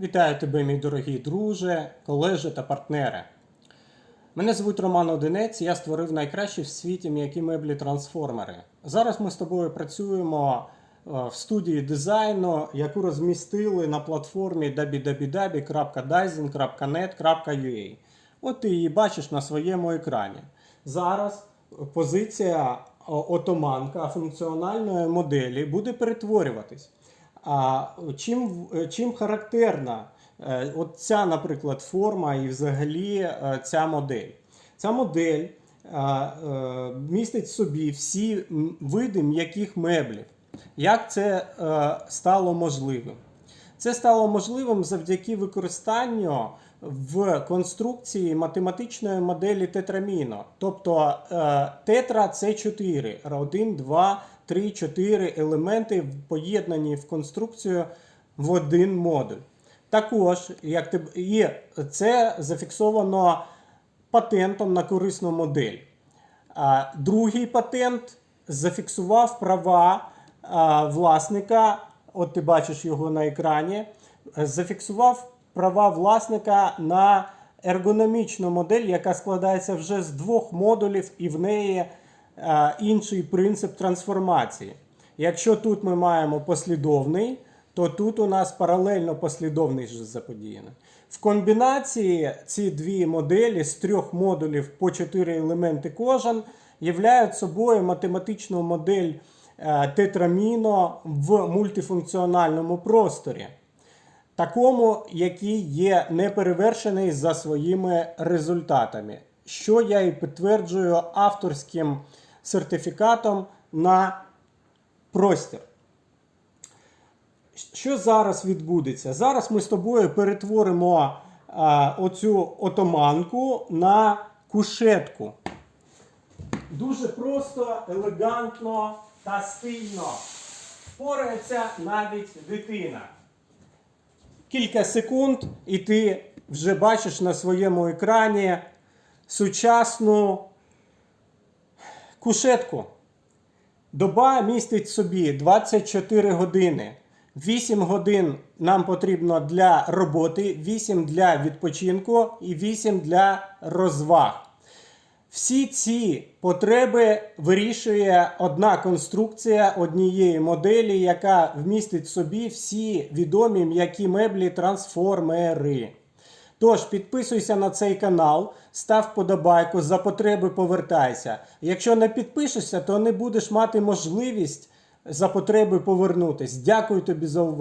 Вітаю тебе, мій дорогий друже, колеже та партнери. Мене звуть Роман Одинець, я створив найкращі в світі м'які меблі трансформери. Зараз ми з тобою працюємо е, в студії дизайну, яку розмістили на платформі www.dizing.net.ua. От ти її бачиш на своєму екрані. Зараз позиція о, отоманка функціональної моделі буде перетворюватись. А чим, чим характерна е, от ця, наприклад, форма і взагалі е, ця модель? Ця модель е, е, містить в собі всі види м'яких меблів. Як це е, стало можливим? Це стало можливим завдяки використанню в конструкції математичної моделі тетраміно. Тобто е, тетра це 4, 1, 2, 3, 4 елементи поєднані в конструкцію в один модуль. Також, як ти, і це зафіксовано патентом на корисну модель. Другий патент зафіксував права власника, от ти бачиш його на екрані, е, зафіксував права власника на ергономічну модель, яка складається вже з двох модулів, і в неї інший принцип трансформації. Якщо тут ми маємо послідовний, то тут у нас паралельно послідовний заподіяний. В комбінації ці дві моделі з трьох модулів по чотири елементи кожен являють собою математичну модель е, тетраміно в мультифункціональному просторі, такому, який є неперевершений за своїми результатами, що я і підтверджую авторським сертифікатом на простір. Що зараз відбудеться? Зараз ми з тобою перетворимо а, оцю отоманку на кушетку. Дуже просто, елегантно та стильно. Впорається навіть дитина. Кілька секунд, і ти вже бачиш на своєму екрані сучасну кушетку. Доба містить собі 24 години. 8 годин нам потрібно для роботи, 8 для відпочинку і 8 для розваг. Всі ці потреби вирішує одна конструкція однієї моделі, яка вмістить в собі всі відомі м'які меблі трансформери. Тож підписуйся на цей канал, став подобайку, за потреби повертайся. Якщо не підпишешся, то не будеш мати можливість за потреби повернутись. Дякую тобі за увагу.